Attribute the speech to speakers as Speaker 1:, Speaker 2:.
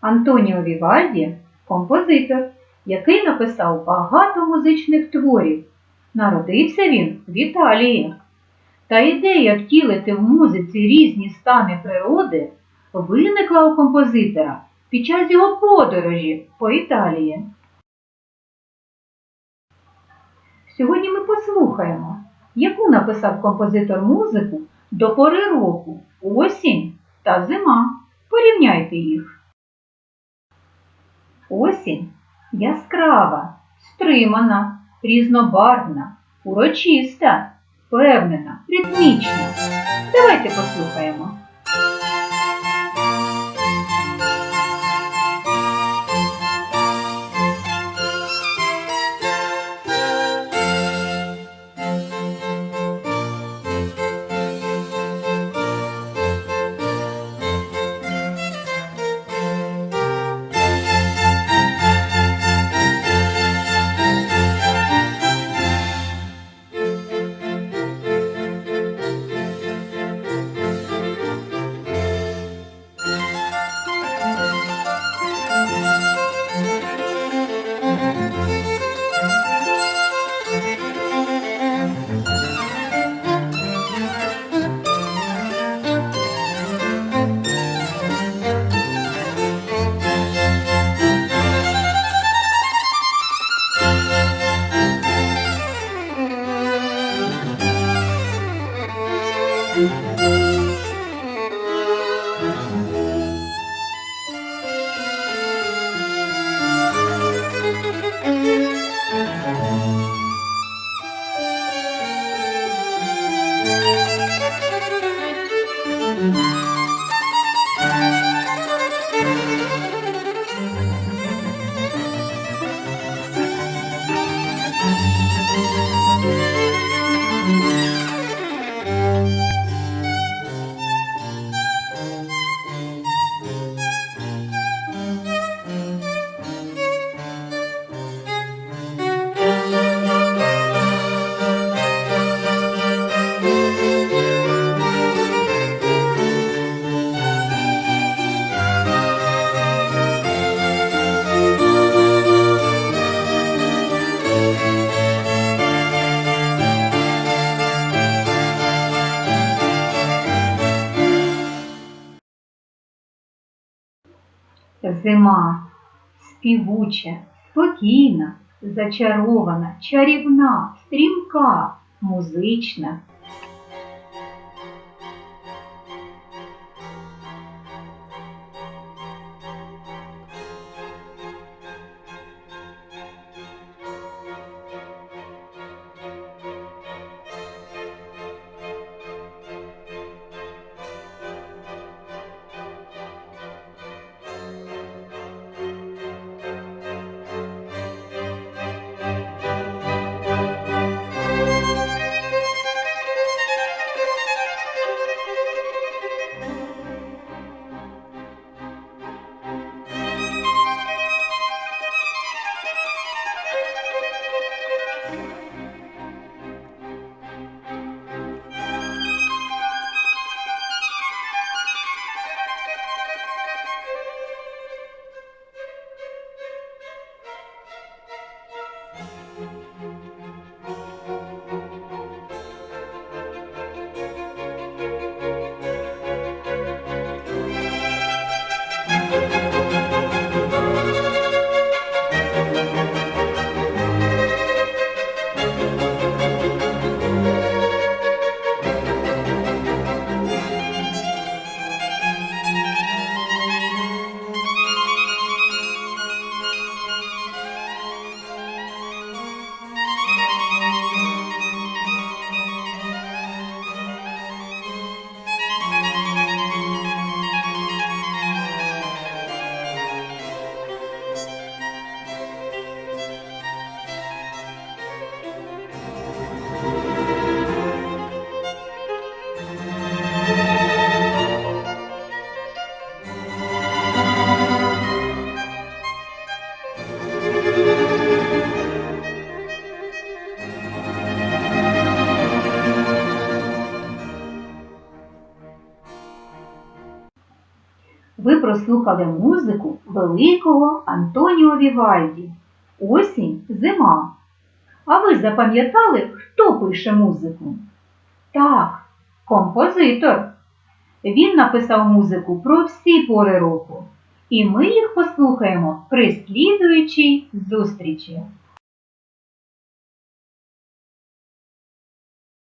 Speaker 1: Антоніо Вівальді композитор, який написав багато музичних творів. Народився він в Італії. Та ідея втілити в музиці різні стани природи виникла у композитора під час його подорожі по Італії. Сьогодні ми послухаємо, яку написав композитор музику до пори року, осінь та зима. Порівняйте їх. Осінь яскрава, стримана, різнобарвна, урочиста, впевнена, ритмічна. Давайте послухаємо. thank you. Зима співуча, спокійна, зачарована, чарівна, стрімка, музична. Ви прослухали музику великого Антоніо Вівальді Осінь, зима. А ви запам'ятали, хто пише музику? Так, композитор. Він написав музику про всі пори року, і ми їх послухаємо при слідуючій зустрічі.